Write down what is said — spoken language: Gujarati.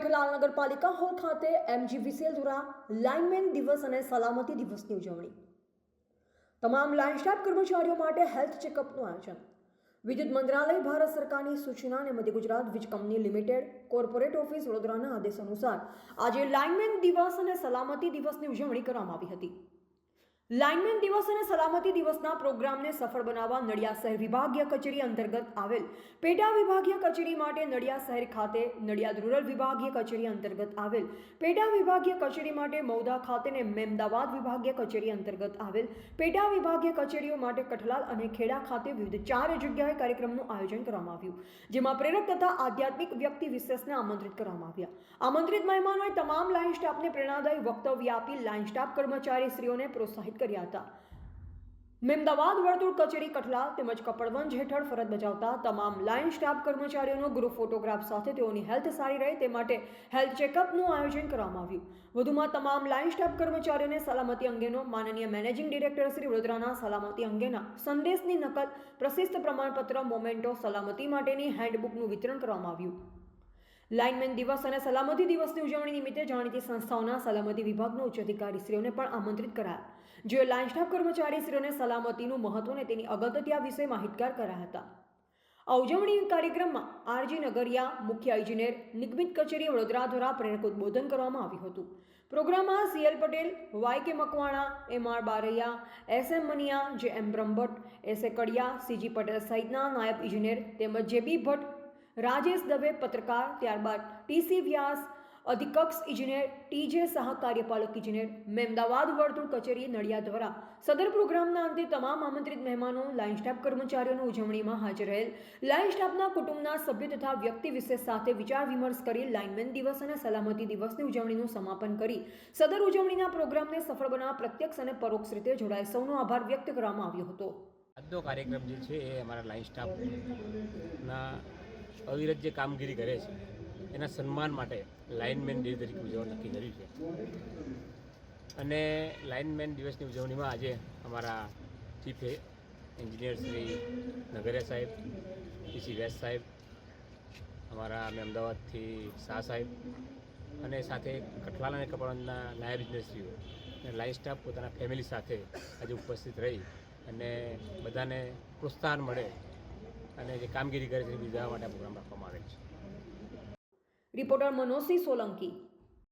કઠલાલ નગરપાલિકા હોલ ખાતે એમજીવીસીએલ દ્વારા લાઇનમેન દિવસ અને સલામતી દિવસની ઉજવણી. તમામ લાઇન સ્ટાફ કર્મચારીઓ માટે હેલ્થ ચેકઅપનું આયોજન. વિદ્યુત મંત્રાલય ભારત સરકારની સૂચના અને મધ્ય ગુજરાત વીજ કંપની લિમિટેડ કોર્પોરેટ ઓફિસ વડોદરાના આદેશ અનુસાર આજે લાઇનમેન દિવસ અને સલામતી દિવસની ઉજવણી કરવામાં આવી હતી. લાઇનમેન દિવસ અને સલામતી દિવસના પ્રોગ્રામને સફળ બનાવવા નડિયાદ શહેર વિભાગીય કચેરી અંતર્ગત આવેલ પેટા વિભાગીય કચેરી માટે નડિયાદ શહેર ખાતે, નડિયાદ રૂરલ વિભાગીય કચેરી અંતર્ગત આવેલ પેટા વિભાગીય કચેરી માટે મૌદા ખાતે અને મેમદાવાદ વિભાગીય કચેરી અંતર્ગત આવેલ પેટા વિભાગીય કચેરીઓ માટે કઠલાલ અને ખેડા ખાતે વિવિધ ચાર જગ્યાએ કાર્યક્રમનું આયોજન કરવામાં આવ્યું, જેમાં પ્રેરક તથા આધ્યાત્મિક વ્યક્તિ વિશેષને આમંત્રિત કરવામાં આવ્યા. આમંત્રિત મહેમાનોએ તમામ લાઇન સ્ટાફને પ્રેરણાદાયી વક્તવ્ય આપી લાઇન સ્ટાફ કર્મચારી સ્ત્રીઓને પ્રોત્સાહિત કર્યા હતા. મેમદાવાદ વર્તુળ કચેરી કઠલા તેમજ કપડવંજ હેઠળ ફરજ બજાવતા તમામ લાઇન સ્ટાફ કર્મચારીઓનો ગ્રુપ ફોટોગ્રાફ સાથે તેઓની હેલ્થ સારી રહે તે માટે હેલ્થ ચેકઅપનું આયોજન કરવામાં આવ્યું. વધુમાં તમામ લાઇન સ્ટાફ કર્મચારીઓને સલામતી અંગેનો માનનીય મેનેજિંગ ડિરેક્ટર શ્રી વડોદરાના સલામતી અંગેના સંદેશની નકલ, પ્રશિસ્ત પ્રમાણપત્ર, મોમેન્ટો સલામતી માટેની હેન્ડબુકનું વિતરણ કરવામાં આવ્યું. લાઇનમેન દિવસ અને સલામતી દિવસની ઉજવણી નિમિત્તે જાણીતી સંસ્થાઓના સલામતી વિભાગના ઉચ્ચ અધિકારીશ્રીઓને પણ આમંત્રિત કરાયા. જેઓ લાઇન કર્મચારી શ્રીઓને સલામતીનું મહત્વ અને તેની અગત્યતા વિશે માહિતગાર કર્યા હતા. આ ઉજવણી કાર્યક્રમમાં આરજી નગરિયા, મુખ્ય ઇજનેર નિગમિત કચેરી વડોદરા દ્વારા પ્રેરક ઉદબોધન કરવામાં આવ્યું હતું. પ્રોગ્રામમાં CL Patel, Y K Makwana, M R Baraiya, S M Maniya, J M Brahmbhatt, S એ કડિયા સીજી પટેલ સહિતના નાયબ ઇજનેર તેમજ જે બી ભટ્ટ, રાજેશ દવે પત્રકાર, ત્યારબાદ ટીસી વ્યાસ અધિકક્ષ ઇજનેર ટીજે શાહ, કાર્યપાલક ઇજનેર મેમદાવાદ વર્તુળ કચેરી નડિયાદ દ્વારા સદર પ્રોગ્રામના અંતે તમામ આમંત્રિત મહેમાનો, લાઇન સ્ટાફ કર્મચારીઓની ઉજવણીમાં હાજર રહેલ. લાઇન સ્ટાફના કુટુંબના સભ્ય તથા વ્યક્તિ વિશેષ સાથે વિચાર વિમર્શ કરી લાઇનમેન દિવસ અને સલામતી દિવસની ઉજવણીનું સમાપન કરી સદર ઉજવણીના પ્રોગ્રામને સફળ બનાવવા પ્રત્યક્ષ અને પરોક્ષ રીતે જોડાય સૌનો આભાર વ્યક્ત કરવામાં આવ્યો હતો. આજનો કાર્યક્રમ જે છે એ અમારા લાઇન સ્ટાફના અવિરત જે કામગીરી કરે છે એના સન્માન માટે લાઇનમેન ડે તરીકે ઉજવણ નક્કી કર્યું છે. અને લાઇનમેન દિવસની ઉજવણીમાં આજે અમારા ચીફ એન્જિનિયર શ્રી નગરિયા સાહેબ પીસી વ્યાસ સાહેબ, અમારા અમે અમદાવાદથી શાહ સાહેબ અને સાથે કઠલાલ અને કપડાના નાયબ ઇજનેરશ્રીઓ અને લાઇન સ્ટાફ પોતાના ફેમિલી સાથે આજે ઉપસ્થિત રહી અને બધાને પ્રોત્સાહન મળે અને જે કામગીરી કરે છે બિરદાવવા માટે પ્રોગ્રામ રાખવામાં આવેલ છે. રિપોર્ટર મનોજસિંહ સોલંકી.